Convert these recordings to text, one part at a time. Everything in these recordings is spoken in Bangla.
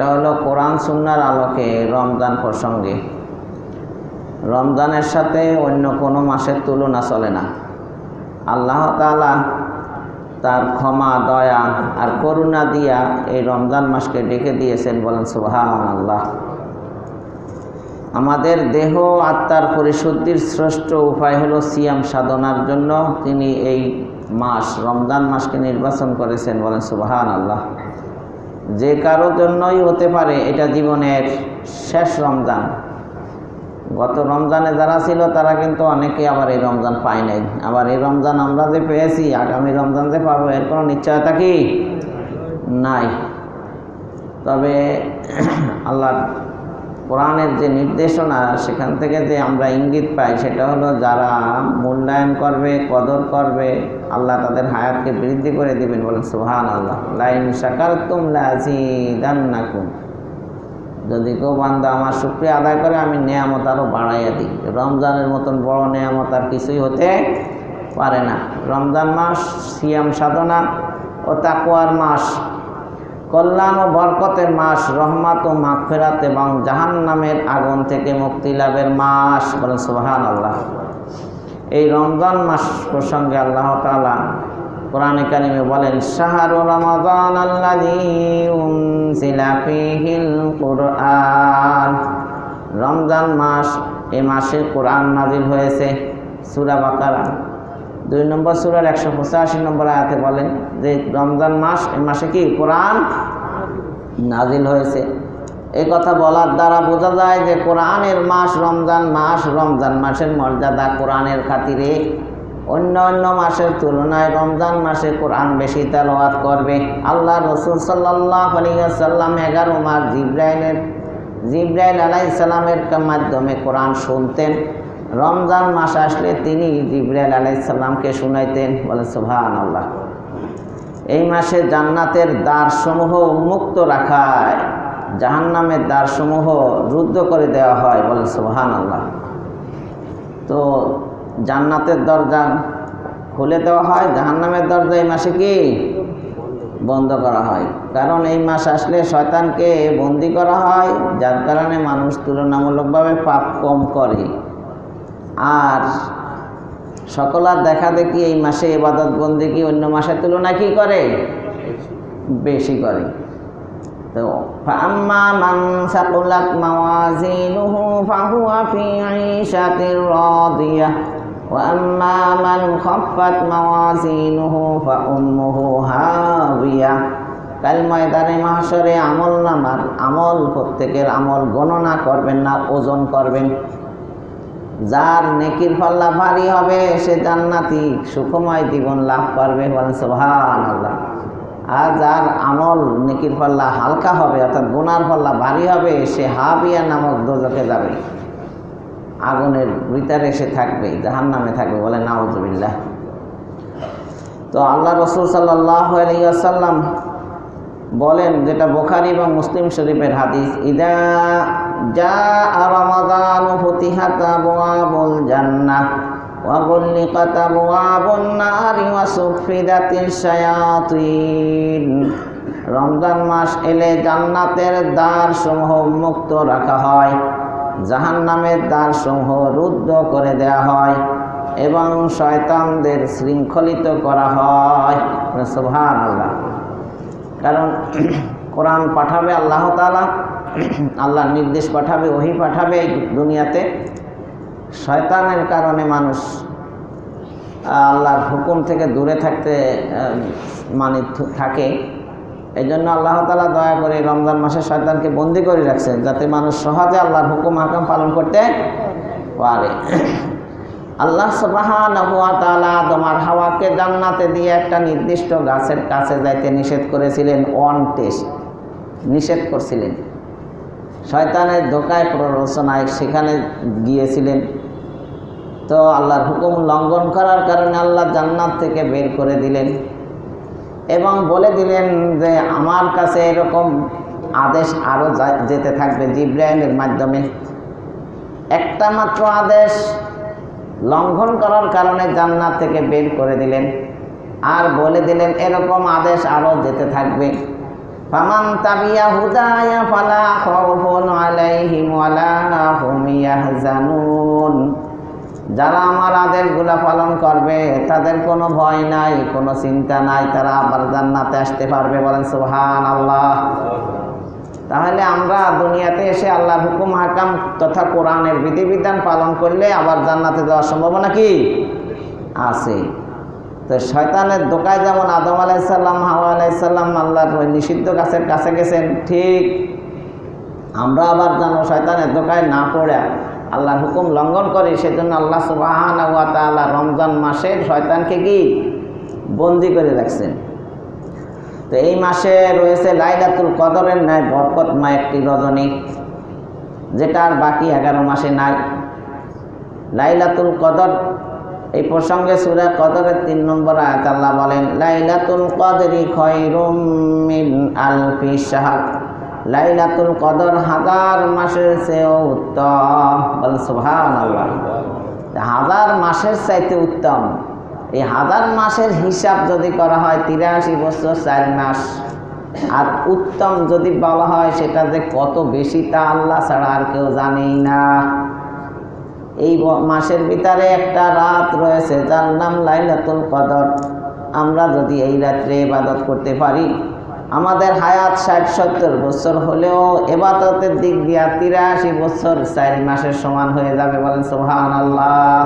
সেটা হলো কোরআন সুন্নার আলোকে রমজান প্রসঙ্গে। রমজানের সাথে অন্য কোনো মাসের তুলনা চলে না। আল্লাহ তালা তার ক্ষমা, দয়া আর করুণা দিয়া এই রমজান মাসকে ডেকে দিয়েছেন বলেন সুহান আল্লাহ আমাদের দেহ, আত্মার পরিশুদ্ধির শ্রেষ্ঠ উপায় হলো সিয়াম সাধনার জন্য তিনি এই মাস, রমজান মাসকে নির্বাচন করেছেন বলেন সুবাহান আল্লাহ যে কারও জন্যই হতে পারে এটা জীবনের শেষ রমজান। গত রমজানে যারা ছিল, তারা কিন্তু অনেকে আবার এই রমজান পায় নাই। আবার এই রমজান আমরা যে পেয়েছি, আগামী রমজান যে পাবো, এর কোনো নিশ্চয়তা কি? নাই। তবে আল্লাহ কোরআনের যে নির্দেশনা, সেখান থেকে যে আমরা ইঙ্গিত পাই, সেটা হলো যারা মূল্যায়ন করবে, কদর করবে আল্লাহ তাদের হায়াতকে বৃদ্ধি করে দিবেন বলেন সুহান আল্লাহ লাইন সাকার তুম লাজিদান্নাকুম। যদি কেউ বান্দা আমার শুক্রিয়া আদায় করে, আমি নেয়ামত আরও বাড়াইয়া দিই। রমজানের মতন বড় নেয়ামত আর কিছুই হতে পারে না। রমজান মাস সিয়াম সাধনা ও তাকুয়ার মাস, কল্যাণ ও বরকতের মাস, রহমাত ও মাগফেরাত এবং জাহান নামের আগুন থেকে মুক্তি লাভের মাস, বলেন সুবাহান আল্লাহ এই রমজান মাস প্রসঙ্গে আল্লাহ তালা কোরআনে কারিমে বলেন, শাহরু রমাদান কোরআন। রমজান মাস, এ মাসে কোরআন নাজিল হয়েছে, সুরা বাকারা। দুই নম্বর সুরার একশো পঁচাশি নম্বর আয়াতে বলেন যে, রমজান মাস, এ মাসে কি কোরআন নাজিল হয়েছে? এই কথা বলার দ্বারা বোঝা যায় যে কোরআনের মাস রমজান মাস রমজান মাসের মর্যাদা কোরআনের খাতিরে অন্য অন্য মাসের তুলনায় রমজান মাসে কোরআন বেশি তেলাওয়াত করবে। আল্লাহ রসুল সাল্লাহ আলিয়াল্লাম এগারো মাস জিব্রাইলের, জিব্রাইল আলাইসাল্লামের মাধ্যমে কোরআন শুনতেন। রমজান মাস আসলে তিনি জিব্রাইল আলাইসাল্লামকে শুনাইতেন। বলে সুভান আল্লাহ এই মাসে জান্নাতের দ্বারসমূহ উন্মুক্ত রাখায়। জাহান্নামের দ্বারসমূহ রুদ্ধ করে দেওয়া হয় বলে সুবহান আল্লাহ তো জান্নাতের দরজা খুলে দেওয়া হয়, জাহান্নামের দরজা এই মাসে কি? বন্ধ করা হয়। কারণ এই মাস আসলে শয়তানকে বন্দি করা হয়, যার কারণে মানুষ তুলনামূলকভাবে পাপ কম করে। আর সকলার দেখা দেখি এই মাসে এবাদত বন্দি কি অন্য মাসের তুলনায় কি করে? বেশি করে। তো কাল আমল নামার আমল, প্রত্যেকের আমল গণনা করবেন না, ওজন করবেন। যার নেকির পাল্লা ভারী হবে, সে জান্নাতি সুখময় জীবন লাভ করবে বলেন সোহান আল্লাহ আর যার আমল নেকির পাল্লা হালকা হবে, অর্থাৎ গুনার পাল্লা ভারী হবে, সে হাবিয়া নামক দোজকে যাবে। আগুনের ভিতরে সে থাকবে জাহান নামে থাকবে বলে নাউজবিল্লাহ। তো আল্লাহ রসুল সাল্লাহ আলাইসাল্লাম বলেন, যেটা বোখারি এবং মুসলিম শরীফের হাদিস, ইদা যা রমাদান ফতিহাত وغلقت أبواب النار وسفدت الشياطين রমজান মাস এলে জান্নাতের দ্বার সমূহ মুক্ত রাখা হয় জাহান্নামের দ্বার সমূহ রুদ্ধ করে দেয়া হয় এবং শয়তানদের শৃঙ্খলিত করা হয় সুবহান আল্লাহ কারণ কোরআন পাঠাবে আল্লাহ তালা আল্লাহর নির্দেশ পাঠাবে ওহি পাঠাবে এই দুনিয়াতে শয়তানের কারণে মানুষ আল্লাহর হুকুম থেকে দূরে থাকতে মানে থাকে। এই জন্য আল্লাহ তালা দয়া করে রমজান মাসে শয়তানকে বন্দি করে রাখছেন যাতে মানুষ সহজে আল্লাহর হুকুম, হাকাম পালন করতে পারে। আল্লাহ তালা তোমার হাওয়াকে জান্নাতে দিয়ে একটা নির্দিষ্ট গাছের কাছে যাইতে নিষেধ করেছিলেন ওয়ান টেস্ট নিষেধ করছিলেন। শয়তানের ধোকায় প্ররোচনায় সেখানে গিয়েছিলেন। তো আল্লাহর হুকুম লঙ্ঘন করার কারণে আল্লাহ জান্নাত থেকে বের করে দিলেন। এবং বলে দিলেন যে, আমার কাছে এরকম আদেশ আরও যেতে থাকবে জিব্রাইলের মাধ্যমে। একটা মাত্র আদেশ লঙ্ঘন করার কারণে জান্নাত থেকে বের করে দিলেন। আর বলে দিলেন, এরকম আদেশ আরও যেতে থাকবে। ফামান তাবিয়া হুদায়া ফালা যারা আমার আদেশগুলা পালন করবে, তাদের কোনো ভয় নাই, কোনো চিন্তা নাই, তারা আবার জান্নাতে আসতে পারবে বলেন সুবহান আল্লাহ তাহলে আমরা দুনিয়াতে এসে আল্লাহর হুকুম, হাকাম তথা কোরআনের বিধিবিধান পালন করলে আবার জান্নাতে যাওয়ার সম্ভাবনা কি? আছে। তো শয়তানের দোকায় যেমন আদম আলাইসাল্লাম হাওয়া আলাইসাল্লাম আল্লাহর নিষিদ্ধ গাছের কাছে গেছেন, ঠিক। আমরা আবার যেন শয়তানের দোকায় না পড়ে আল্লাহর হুকুম লঙ্ঘন করি, সেজন্য আল্লাহ সুবাহান তাআলা রমজান মাসে শয়তানকে কি? বন্দি করে রাখছেন। তো এই মাসে রয়েছে লাইলাতুল কদরের ন্যায় বরকতময় একটি রজনী, যেটা আর বাকি এগারো মাসে নাই। লাইলাতুল কদর, এই প্রসঙ্গে সুরা কদরের তিন নম্বর আয়াত আল্লাহ বলেন, লাইলাতুল কদরি খয়রুম মিন আলফি শাহর। লাইলাতুল কদর হাজার মাসের চেয়েও উত্তম। বলেন সুবহান আল্লাহ হাজার মাসের চাইতে উত্তম। এই হাজার মাসের হিসাব যদি করা হয়, তিরাশি বছর চার মাস। আর উত্তম যদি বলা হয়, সেটা যে কত বেশি তা আল্লাহ ছাড়া আর কেউ জানেই না। এই মাসের ভিতরে একটা রাত রয়েছে, যার নাম লাইলাতুল কদর। আমরা যদি এই রাত্রে ইবাদত করতে পারি আমাদের হায়াত ষাট, সত্তর বছর হলেও এবাদতের দিক দিয়া তিরাশি বছর চার মাসের সমান হয়ে যাবে বলেন সোহান আল্লাহ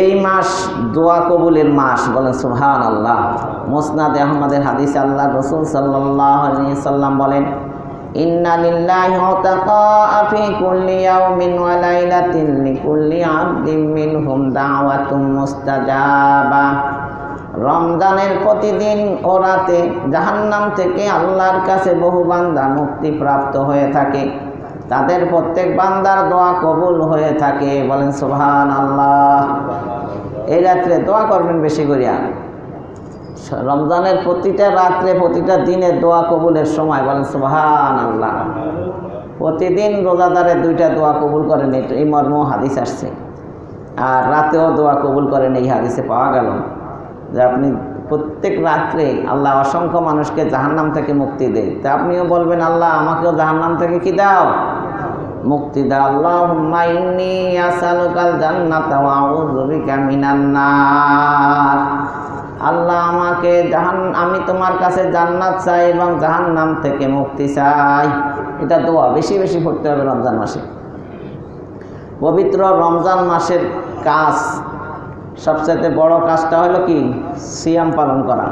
এই মাস দোয়া কবুলের মাস বলেন সুহান আল্লাহ মোসনাদ আহমদের হাদিস আল্লাহ রসুল সাল্লাম বলেন, ইন্না রমজানের প্রতিদিন ও রাতে জাহান্নাম থেকে আল্লাহর কাছে বহু বান্দা মুক্তি প্রাপ্ত হয়ে থাকে। তাদের প্রত্যেক বান্দার দোয়া কবুল হয়ে থাকে। বলেন সুবহান আল্লাহ এই রাত্রে দোয়া করবেন বেশি করিয়া। রমজানের প্রতিটা রাত্রে, প্রতিটা দিনে দোয়া কবুলের সময়। বলেন সুবহান আল্লাহ প্রতিদিন রোজাদারে দুইটা দোয়া কবুল করেন। এই মর্ম হাদিস আসছে। আর রাতেও দোয়া কবুল করেন, এই হাদিসে পাওয়া গেল। যে আপনি প্রত্যেক রাত্রে আল্লাহ অসংখ্য মানুষকে জাহান্নাম থেকে মুক্তি দেয়। তা আপনিও বলবেন, আল্লাহ, আমাকেও জাহান্নাম থেকে কি দাও? মুক্তি দাও। আল্লাহুম্মা ইন্নী আসালুকাল জান্নাতা আল্লাহ, আমাকে জাহান, আমি তোমার কাছে জান্নাত চাই এবং জাহান্নাম থেকে মুক্তি চাই। এটা দোয়া, বেশি বেশি পড়তে হবে রমজান মাসে। পবিত্র রমজান মাসের কাজ সবচেয়ে বড় কাজটা হলো কি? সিয়াম পালন করা।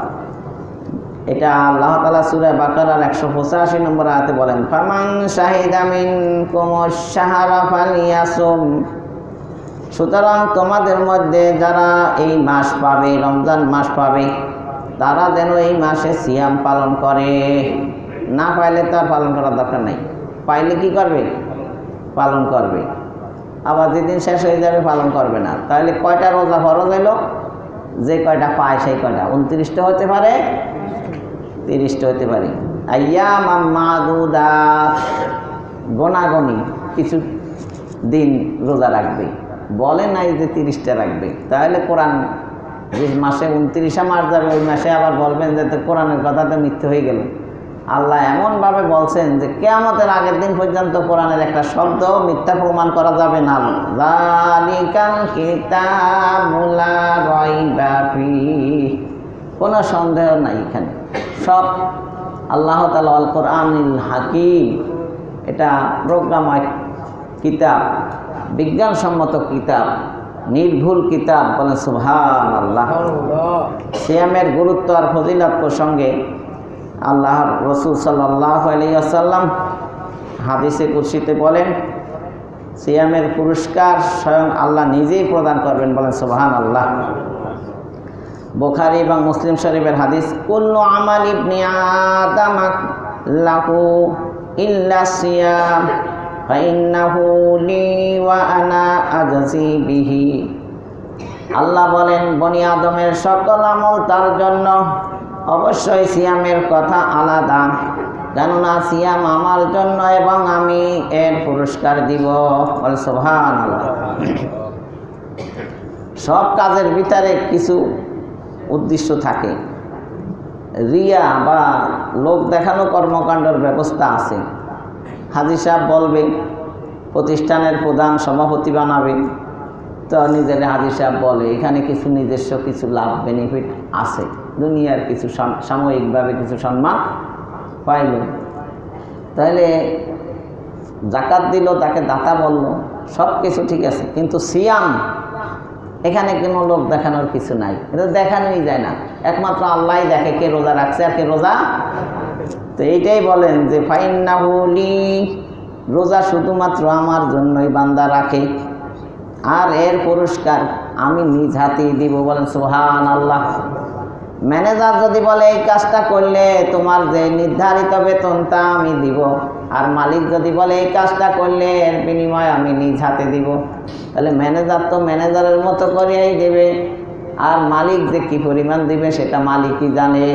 এটা আল্লাহ তালা সুরা বাকারার একশো পঁচাশি নম্বর আয়াতে বলেন, ফামান শাহিদামিন কোমর সাহারা ফালিয়াসুম। সুতরাং তোমাদের মধ্যে যারা এই মাস পাবে, রমজান মাস পাবে, তারা যেন এই মাসে সিয়াম পালন করে। না পাইলে তার পালন করার দরকার নাই। পাইলে কি করবে? পালন করবে। আবার যেদিন শেষ হয়ে যাবে পালন করবে না। তাহলে কয়টা রোজা ফরজ এলো যে কয়টা পায় সেই কয়টা। উনত্রিশটা হতে পারে? তিরিশটা হতে পারে। আইয়া গোনাগনি, কিছু দিন রোজা রাখবে। বলে নাই যে তিরিশটা রাখবে। তাহলে কোরআন যে মাসে উনত্রিশে মাস যাবে, ওই মাসে আবার বলবেন যে, তো কোরআনের কথা তো মিথ্যে হয়ে গেল। আল্লাহ এমনভাবে বলছেন যে কেয়ামতের আগের দিন পর্যন্ত কোরআনের একটা শব্দ মিথ্যা প্রমাণ করা যাবে না। কোনো সন্দেহ নাই এখানে। সব আল্লাহ তালা আল কোরআনিল হাকিম। এটা প্রোগ্রাময় কিতাব বিজ্ঞানসম্মত কিতাব নির্ভুল কিতাব বলেন সুভান আল্লাহ সিয়ামের গুরুত্ব আর ফজিলত প্রসঙ্গে আল্লাহর রসুল সাল্লাহ আলিয়াসাল্লাম হাদিসে কুর্সিতে বলেন, সিয়ামের পুরস্কার স্বয়ং আল্লাহ নিজেই প্রদান করবেন। বলেন সুবহান আল্লাহ বোখারি এবং মুসলিম শরীফের হাদিস, কুল্লু আমাল ইবনি আদম লাহু ইল্লা সিয়াম, ফাইন্নাহু লি ওয়া আনা আজজি বিহি। আল্লাহ বলেন, বনি আদমের সকল আমল তার জন্য অবশ্যই সিয়ামের কথা আলাদা। কেননা সিয়াম আমার জন্য এবং আমি এর পুরস্কার দিব। সোভান সব কাজের ভিতরে কিছু উদ্দেশ্য থাকে। রিয়া বা লোক দেখানো কর্মকাণ্ডের ব্যবস্থা আছে। হাজি সাহেব বলবে, প্রতিষ্ঠানের প্রধান সভাপতি বানাবে। তো নিজের হাজি সাহেব বলে, এখানে কিছু নিজস্ব কিছু লাভ বেনিফিট আছে। দুনিয়ার কিছু সাময়িকভাবে কিছু সম্মান পাইল। তাহলে জাকাত দিল, তাকে দাতা বলল সব কিছু ঠিক আছে, কিন্তু সিয়াম, এখানে কোনো লোক দেখানোর কিছু নাই। এটা দেখানোই যায় না। একমাত্র আল্লাহ দেখে কে রোজা রাখছে আর কে রোজা তো এইটাই বলেন যে ফাইন্নাহুলি রোজা শুধুমাত্র আমার জন্যই বান্দা রাখে। আর এর পুরস্কার আমি নিজ হাতেই দিব বলেন সোহান আল্লাহ ম্যানেজার যদি বলে, এই কাজটা করলে তোমার যে নির্ধারিত বেতনটা আমি দিব। আর মালিক যদি বলে, এই কাজটা করলে এর বিনিময়ে আমি নিজ হাতে দিব। তাহলে ম্যানেজার তো ম্যানেজারের মতো করিয়াই দেবে। আর মালিক যে কি পরিমাণ দিবে সেটা মালিকই জানে।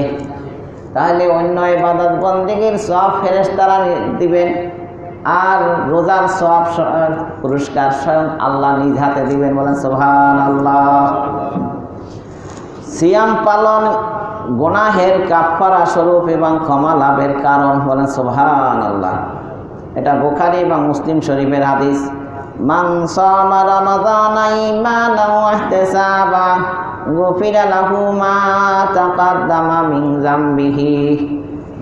তাহলে অন্য এবাদত বন্দিগির সব ফেরেশতারা দিবেন আর রোজার সব পুরস্কার স্বয়ং আল্লাহ নিজ হাতে দিবেন বলেন সোহান আল্লাহ সিয়াম পালন গোনাহের কাফারা স্বরূপ এবং ক্ষমা লাভের কারণ হলেন সোহান আল্লাহ এটা বোখারি এবং মুসলিম শরীফের হাদিস। মান সামা রমাদান লাহু মা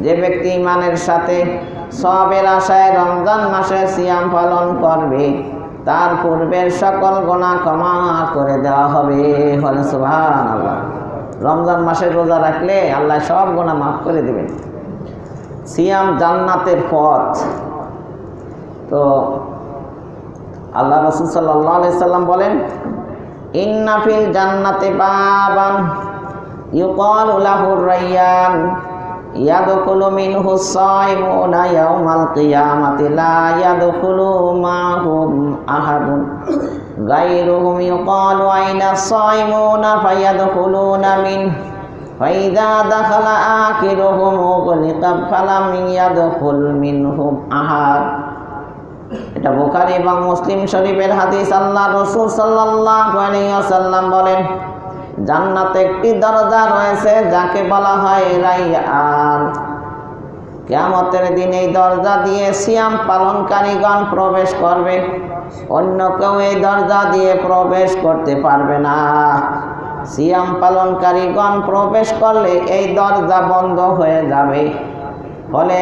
যে ব্যক্তি ইমানের সাথে সবের আশায় রমজান মাসে সিয়াম পালন করবে, তার পূর্বের সকল গোনা ক্ষমা করে দেওয়া হবে হলে আল্লাহ রমজান রোজা রাখলে আল্লাহ সব গোনা মাফ করে দেবেন। সিয়াম জান্নাতের পথ। তো আল্লাহ রসুল সাল্লাহ সাল্লাম বলেন ইন্নাফিল জান্নাতে বাবান ইউকল উলাহুর রাইয়ান ইয়াদখুলু মাহুম আহাদুন। গায়রুহুম ইউকালু আইনা সাইমুনা ফায়াদখুলুনা মিনহু فإذا دخل آخرهم أغلق فلم يدخل منهم أحد এটা বোখারি এবং মুসলিম শরীফের হাদিস আল্লাহ রসুল সাল্লাল্লাহু আলাইহি ওয়াসাল্লাম বলেন জান্নাতে একটি দরজা রয়েছে যাকে বলা হয় রাইয়ান কিয়ামতের দিন এই দরজা দিয়ে সিয়াম পালনকারীগণ প্রবেশ করবে। অন্য কেউ এই দরজা দিয়ে প্রবেশ করতে পারবে না। সিয়াম পালনকারীগণ প্রবেশ করলে এই দরজা বন্ধ হয়ে যাবে। ফলে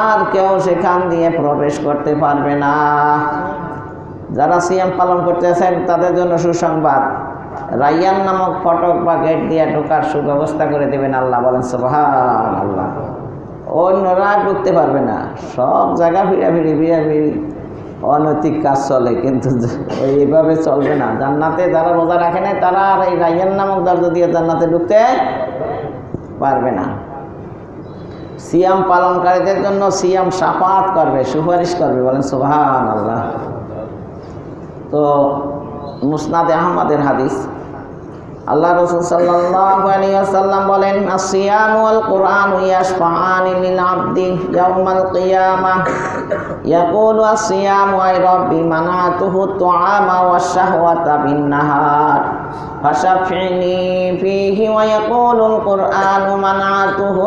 আর কেউ সেখান দিয়ে প্রবেশ করতে পারবে না। যারা সিয়াম পালন করতেছেন তাদের জন্য সুসংবাদ। রাইয়ান নামক ফটক বা গেট দিয়ে ঢোকার সুব্যবস্থা করে দেবেন। আল্লাহ বলেন সোহান আল্লাহ অন্যরা ঢুকতে পারবে না। সব জায়গা ফিরাফিরি ফিরাফিরি অনৈতিক কাজ চলে, কিন্তু এইভাবে চলবে না। জান্নাতে যারা রোজা রাখে না তারা আর এই রাইয়ান নামক দরজা দিয়ে জান্নাতে ঢুকতে পারবে না। সিয়াম পালনকারীদের জন্য সিয়াম সাফাত করবে, সুপারিশ করবে, বলেন সুবহান আল্লাহ তো মুসনাদে আহমদের হাদিস আল্লাহ রসুল সাল্লাল্লাহু আলাইহি ওয়াসাল্লাম বলেন আসিয়াম ওয়াল কুরআন ইয়াশফাআনি লিল আবদি ইয়াউমাল কিয়ামাহ ইয়াকুলু আসিয়াম ওয়া রাব্বি মানাতুহু তুআমা ওয়াশ শাহওয়াতা বিন নাহার ফাশাফিনি ফীহি ওয়া ইয়াকুলুল কুরআনু মানাতুহু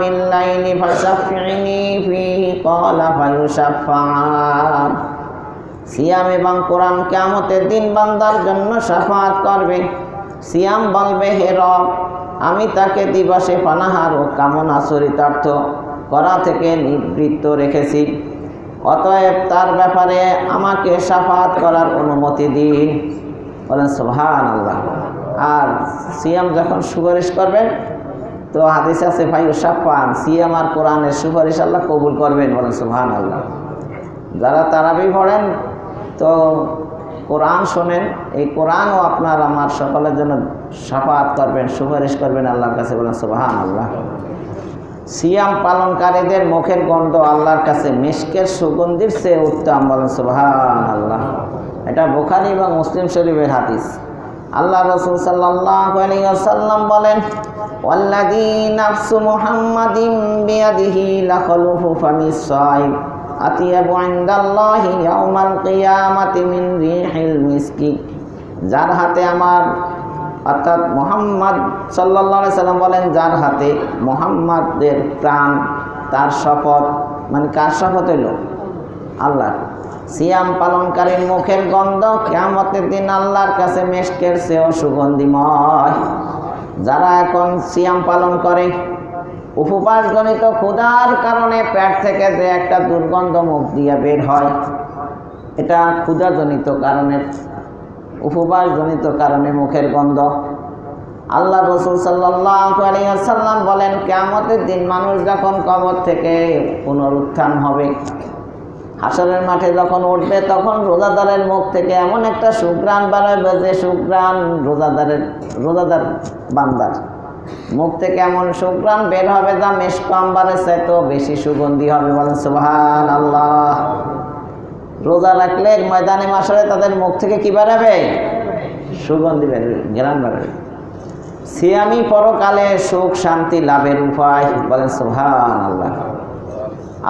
বিল লাইলি ফাশাফিনি ফীহি ক্বালা ফায়ুশাফাআন সিয়াম এবং কোরআন কিয়ামতের দিন বান্দার জন্য সাফাত করবে। সিয়াম বলবে, হে রব, আমি তাকে দিবসে পানাহার ও কামনা চরিতার্থ করা থেকে নিবৃত্ত রেখেছি। অতএব তার ব্যাপারে আমাকে সাফাত করার অনুমতি দিন। বলেন সোহান আল্লাহ আর সিয়াম যখন সুপারিশ করবেন তো হাদিস আছে, ভাই সাফান, সিয়াম আর কোরআনের সুপারিশ আল্লাহ কবুল করবেন। বলেন সোহান আল্লাহ যারা তারাবি পড়েন, তো কোরআন শোনেন, এই কোরআনও আপনার আমার সকলের জন্য সাফাত করবেন, সুপারিশ করবেন আল্লাহর কাছে বলেন সুবাহান আল্লাহ সিয়াম পালনকারীদের মুখের গন্ধ আল্লাহর কাছে মিষ্কের সুগন্ধির সে উত্তম বলেন সুবাহান আল্লাহ এটা বোখারি এবং মুসলিম শরীফের হাদিস। আল্লাহ রসুল সাল্লাম বলেন, ওয়াল্লাযী নাফসু মুহাম্মাদিন বিয়াদিহি লাখলুফু ফামিস সাইব। যার হাতে আমার, অর্থাৎ মোহাম্মদ সাল্লাহ সাল্লাম বলেন, যার হাতে মোহাম্মদের প্রাণ, তার শপথ মানে কার শপথ হইল? আল্লাহ সিয়াম পালনকারীর মুখের গন্ধ কেমতের দিন আল্লাহর কাছে মেশকের চেয়েও সুগন্ধিময়। যারা এখন সিয়াম পালন করে উপবাসজনিত ক্ষুধার কারণে পেট থেকে যে একটা দুর্গন্ধ মুখ দিয়ে বের হয়, এটা ক্ষুধাজনিত কারণের উপবাসজনিত কারণে মুখের গন্ধ। আল্লাহ রসুল সাল্লাম বলেন কেমতের দিন মানুষ যখন কবর থেকে পুনরুত্থান হবে, হাসরের মাঠে যখন উঠবে, তখন রোজাদারের মুখ থেকে এমন একটা সুগ্রাণ বাড়াবে যে সুগ্রাণ রোজাদারের, রোজাদার বান্দার। মুখ থেকে এমন সুগ্রাণ বের হবে যা মেশকাম্বারের চাইতেও বেশি সুগন্ধি হবে। বলেন সুবহান আল্লাহ রোজা রাখলে ময়দানে মাসরে তাদের মুখ থেকে কি বেরাবে? সুগন্ধি বেরবে গ্রাম বেরবে সিয়ামি পরকালে সুখ, শান্তি, লাভের উপায়। বলেন সুবহান আল্লাহ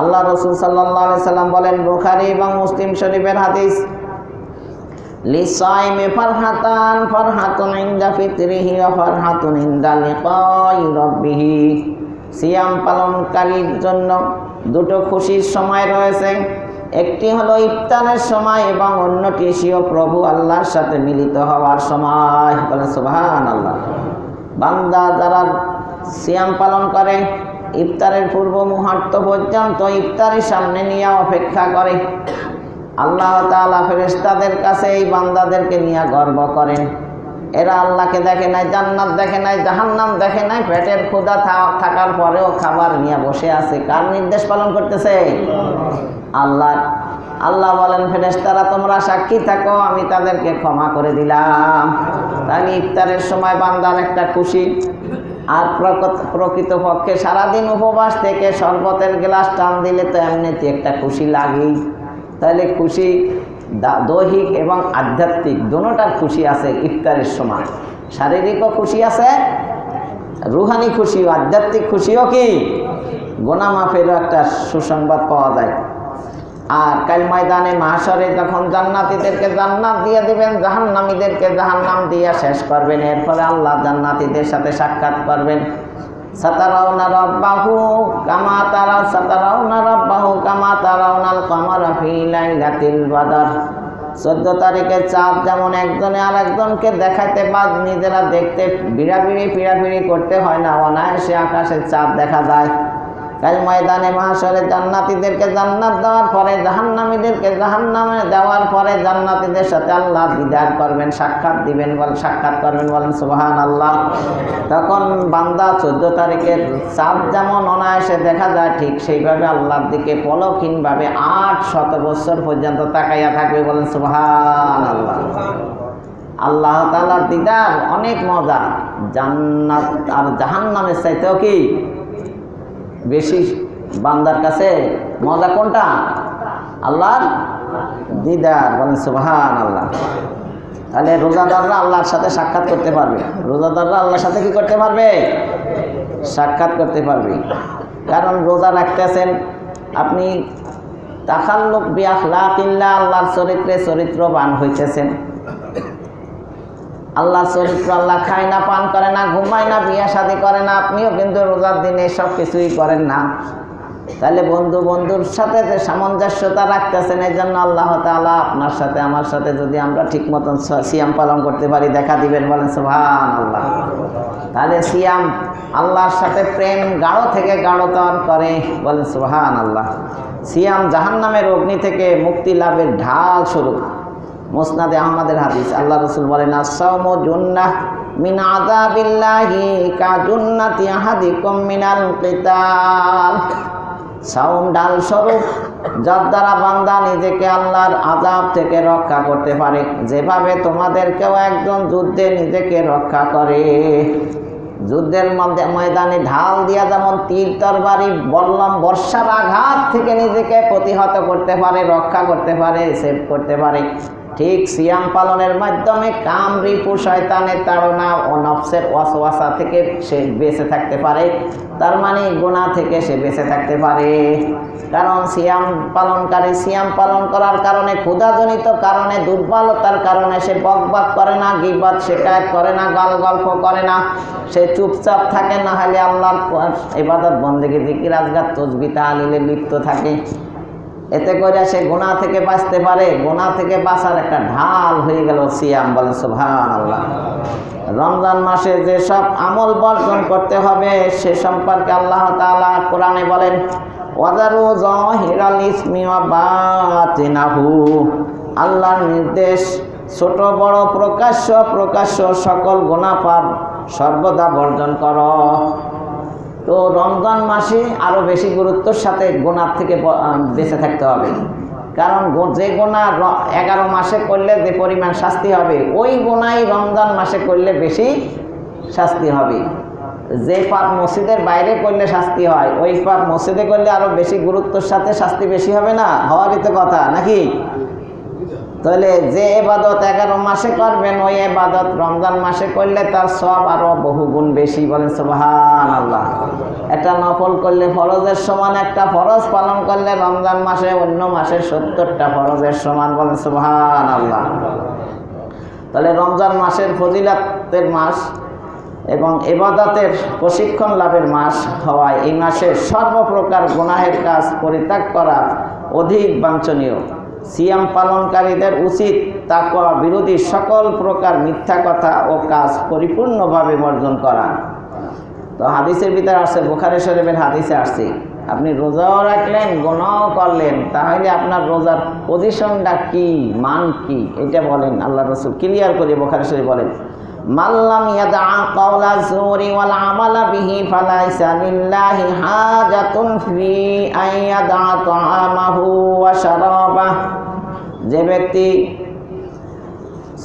আল্লাহ রসুল সাল্লাহ সাল্লাম বলেন, বুখারি এবং মুসলিম শরীফের হাদিস লিসাইমে ফারহাতান, ফারহাতুন ইনদা ফিতরিহি ওয়া ফারহাতুন ইনদা লিকাই সিয়াম পালনকারীর জন্য দুটো খুশির সময় রয়েছে। একটি হলো ইফতারের সময় এবং অন্যটি সিও প্রভু আল্লাহর সাথে মিলিত হওয়ার সময়। বলে সুবহান আল্লাহ বান্দা যারা সিয়াম পালন করে, ইফতারের পূর্ব মুহূর্ত পর্যন্ত ইফতারের সামনে নিয়ে অপেক্ষা করে। আল্লাহ তালা ফেরেস্তাদের কাছে এই বান্দাদেরকে নিয়ে গর্ব করেন। এরা আল্লাহকে দেখে নাই, জান্নাত দেখে নাই, জাহান্নাম দেখে নাই, পেটের ক্ষুদা থাকার পরেও খাবার নিয়ে বসে আছে। কার নির্দেশ পালন করতেছে? আল্লাহ। আল্লাহ বলেন ফেরেস্তারা তোমরা সাক্ষী থাকো, আমি তাদেরকে ক্ষমা করে দিলাম। তাই ইফতারের সময় বান্দার একটা খুশি আর প্রকৃতপক্ষে সারাদিন উপবাস থেকে শরবতের গ্লাস টান দিলে তো এমনিতে একটা খুশি লাগেই। তাহলে খুশি দৈহিক এবং আধ্যাত্মিক দোনোটার খুশি আছে ইফতারের সময়। শারীরিকও খুশি আছে, রুহানি খুশিও আধ্যাত্মিক খুশিও কি? গোনা মাফেরও একটা সুসংবাদ পাওয়া যায়। আর কাল ময়দানে মাহাসরে যখন জান্নাতিদেরকে জান্নাত দিয়ে দিবেন, জাহান্নামীদেরকে জাহান্নাম দিয়ে শেষ করবেন। এরপরে আল্লাহ জান্নাতিদের সাথে সাক্ষাৎ করবেন। সাতারাউনা বাহু কামা তারা সাতারাউনা রব্বাহু কামা তারাউনাল কামারা ফি লাইলাতিল বাদার। চোদ্দ তারিখের চাঁদ যেমন একজনে আর একজনকে দেখাইতে বা নিজেরা দেখতে বিড়াবিড়ি, পিড়াপিড়ি করতে হয় না, অনায়াসে আকাশের চাঁদ দেখা যায়। কাল ময়দানে মহাশরে জান্নাতিদেরকে জান্নাত দেওয়ার পরে, জাহান্নামীদেরকে জাহান্নামে দেওয়ার পরে জান্নাতিদের সাথে আল্লাহ দিদার করবেন, সাক্ষাৎ দিবেন, বল, সাক্ষাৎ করবেন, বলেন সুবাহান আল্লাহ তখন বান্দা চোদ্দ তারিখের চাঁদ যেমন অনায়াসে দেখা যায়, ঠিক সেইভাবে আল্লাহর দিকে পলকহীনভাবে আট শত বছর পর্যন্ত তাকাইয়া থাকবে, বলেন সুবাহান আল্লাহ আল্লাহ তালার দিদার অনেক মজা। জান্নাত আর জাহান্নামের চাইতেও কি বেশি বান্দার কাছে মজা কোনটা? আল্লাহর দিদার। বলেন সুবাহান আল্লাহ তাহলে রোজাদাররা আল্লাহর সাথে সাক্ষাৎ করতে পারবে। রোজাদাররা আল্লাহর সাথে কি করতে পারবে? সাক্ষাৎ করতে পারবে। কারণ রোজা রাখতেছেন আপনি তাখাল্লুক বিয়াখলাকিল্লা আল্লাহর চরিত্রে চরিত্রবান হইতেছেন। আল্লাহ চরিত্র আল্লাহ খায় না, পান করে না, ঘুমায় না, বিয়ে শাদি করে না, আপনিও কিন্তু রোজার দিনে সব কিছুই করেন না। তাহলে বন্ধু বন্ধুর সাথে যে সামঞ্জস্যতা রাখতেছেন এই জন্য আল্লাহ তালা আপনার সাথে, আমার সাথে যদি আমরা ঠিক মতন সিয়াম পালন করতে পারি, দেখা দিবেন, বলেন সুহান আল্লাহ তাহলে সিয়াম আল্লাহর সাথে প্রেম গাঢ় থেকে গাঢ়তর করে, বলেন সুহান আল্লাহ সিয়াম জাহান্নামের অগ্নি থেকে মুক্তি লাভের ঢাল স্বরূপ। মোসনাদে আহমদের হাদিস। আল্লাহ রসুল বলেন আসাম জুন্নাহ মিন আযাবিল্লাহি কা জুন্নাতি আহাদিকুম মিনাল কিতাল। সাউম ডাল স্বরূপ যার দ্বারা বান্দা নিজেকে আল্লাহর আজাব থেকে রক্ষা করতে পারে। যেভাবে তোমাদেরকেও একজন যুদ্ধে নিজেকে রক্ষা করে। যুদ্ধের মধ্যে ময়দানে ঢাল দিয়া যেমন তীর তরবারি, বললাম বর্ষার আঘাত থেকে নিজেকে প্রতিহত করতে পারে, রক্ষা করতে পারে, সেভ করতে পারে। ঠিক সিয়াম পালনের মাধ্যমে কাম রিপু শয়তানের তাড়না ও নফসের ওয়াসওয়াসা থেকে সে বেঁচে থাকতে পারে। তার মানে গোনা থেকে সে বেঁচে থাকতে পারে। কারণ সিয়াম পালনকারী সিয়াম পালন করার কারণে, ক্ষুধাজনিত কারণে, দুর্বলতার কারণে সে বকবাক করে না গিবাদ শেখায়ত করে না গাল গল্প করে না। সে চুপচাপ থাকে, না হলে আল্লাহর এবাদত, বন্দেগী দিকির আজগার, তসবি, তাহলিলে লিপ্ত থাকে। এতে করে সে গোনা থেকে বাঁচতে পারে। গোনা থেকে বাঁচার একটা ঢাল হয়ে গেল সিয়াম, বলে সুভান আল্লাহ রমজান মাসে যেসব আমল বর্জন করতে হবে, সে সম্পর্কে আল্লাহ তাআলা কোরআনে বলেন আল্লাহর নির্দেশ, ছোট, বড়, প্রকাশ্য প্রকাশ্য সকল গোনা পাপ সর্বদা বর্জন করো। তো রমজান মাসে আরও বেশি গুরুত্বর সাথে গোনার থেকে বেঁচে থাকতে হবে। কারণ যে গোনা এগারো মাসে করলে যে পরিমাণ শাস্তি হবে, ওই গোনাই রমজান মাসে করলে বেশি শাস্তি হবে। যে পাপ মসজিদের বাইরে করলে শাস্তি হয়, ওই পাপ মসজিদে করলে আরও বেশি গুরুত্বর সাথে শাস্তি বেশি হবে না? হওয়ারই তো কথা, নাকি? তাহলে যে এবাদত এগারো মাসে করবেন, ওই এবাদত রমজান মাসে করলে তার সব আরও বহুগুণ বেশি বলেন সুবহান আল্লাহ একটা নফল করলে ফরজের সমান, একটা ফরজ পালন করলে রমজান মাসে অন্য মাসের সত্তরটা ফরজের সমান বলেন সুবহান আল্লাহ তাহলে রমজান মাসের ফজিলাতের মাস এবং এবাদতের প্রশিক্ষণ লাভের মাস হওয়ায় এই মাসে সর্বপ্রকার গুনাহের কাজ পরিত্যাগ করা অধিক বাঞ্ছনীয়। সিয়াম পালনকারীদের উচিত তাকওয়া বিরোধী সকল প্রকার মিথ্যা কথা ও কাজ পরিপূর্ণভাবে বর্জন করা। তো হাদিসের ভিতরে আসছে, বোখারে শরীফের হাদিসে আসছে, আপনি রোজাও রাখলেন গোনাও করলেন, তাহলে আপনার রোজার পজিশনটা কি, মান কি, এটা বলেন। আল্লাহ রসুল ক্লিয়ার করে বোখারে শরীফ বলেন মাল্লাম ইয়াদা কাওলা জুরি ওয়াল আমালা বিহি ফালাইসা লিল্লাহি হাজাতুন ফি আইয়াদা তাআমাহু ওয়া শারাবাহ। যে ব্যক্তি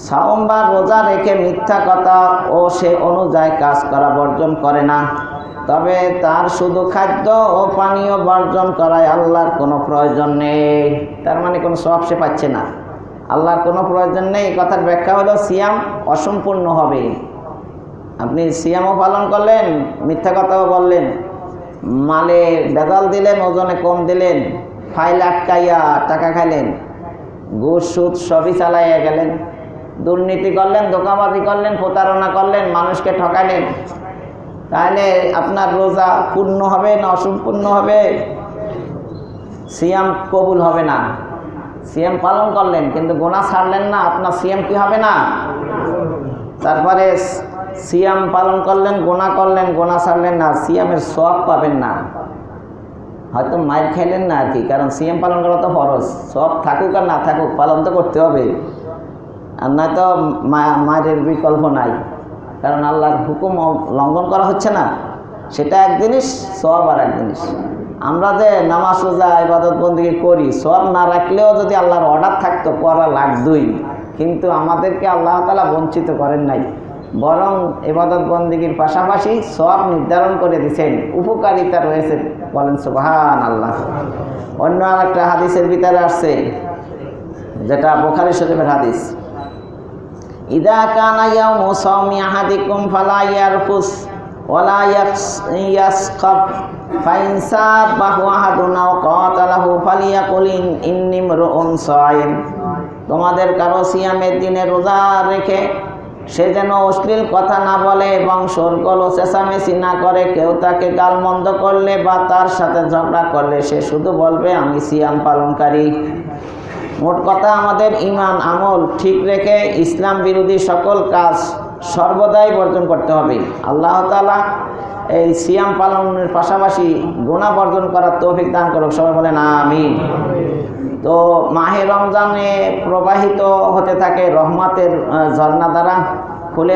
সাওম রোজা রেখে মিথ্যা কথা ও সে অনুযায়ী কাজ করা বর্জন করে না, তবে তার শুধু খাদ্য ও পানীয় বর্জন করায় আল্লাহর কোনো প্রয়োজন নেই। তার মানে কোনো সব সে পাচ্ছে না। আল্লাহর কোনো প্রয়োজন নেই, এই কথার ব্যাখ্যা হলো সিয়াম অসম্পূর্ণ হবে। আপনি সিয়ামও পালন করলেন, মিথ্যা কথাও বললেন, মালে বেদাল দিলেন, ওজনে কম দিলেন, ফাইল আটকাইয়া টাকা খাইলেন, ঘুষ, সুদ সবই চালাইয়া গেলেন, দুর্নীতি করলেন দোকাবাজি করলেন, প্রতারণা করলেন, মানুষকে ঠকালেন। তাহলে আপনার রোজা পূর্ণ হবে না অসম্পূর্ণ হবে? সিয়াম কবুল হবে না। সিএম পালন করলেন, কিন্তু গোনা ছাড়লেন না, আপনার সিএম কি হবে না? তারপরে সিয়াম পালন করলেন, গোনা করলেন, গোনা ছাড়লেন না সিয়ামের সব পাবেন না। হয়তো মায়ের খাইলেন না আর কি, কারণ সিএম পালন করা তো ফরজ। সব থাকুক আর না থাকুক, পালন তো করতে হবে। আর নয়তো মায়ের বিকল্প নাই, কারণ আল্লাহর হুকুম লঙ্ঘন করা হচ্ছে না। সেটা এক জিনিস সব আর এক জিনিস। আমরা যে নামাজ, রোজা, ইবাদত বন্দিকে করি সব না রাখলেও যদি আল্লাহর অর্ডার থাকতো করা লাগতই। কিন্তু আমাদেরকে আল্লাহ তালা বঞ্চিত করেন নাই। বরং এবাদত বন্দিগির পাশাপাশি সব নির্ধারণ করে দিয়েছেন উপকারিতা রয়েছে বলেন সুবাহান আল্লাহ অন্য আর একটা হাদিসের ভিতরে আসছে, যেটা বোখারি শরীফের হাদিস। ইদা কানা ইয়াউমু সাওমি আহাদিকুম ফালা ইয়ারফুস। ইয়াসখাব ফাইন তোমাদের কারও সিয়ামের দিনে রোজা রেখে সে যেন অশ্লীল কথা না বলে এবং সরগল ও চেঁচামেচি না করে কেউ তাকে গালমন্দ করলে বা তার সাথে ঝগড়া করলে সে শুধু বলবে, আমি সিয়াম পালনকারী। মোট কথা, আমাদের ইমান আমল ঠিক রেখে ইসলাম বিরোধী সকল কাজ সর্বদাই বর্জন করতে হবে। আল্লাহ তালা এই সিয়াম পালনের পাশাপাশি গুণা বর্জন করার তৌফিক দান করুক। সবাই না আমি তো মাহে রমজানে প্রবাহিত হতে থাকে রহমাতের ঝর্ণা দ্বারা। খুলে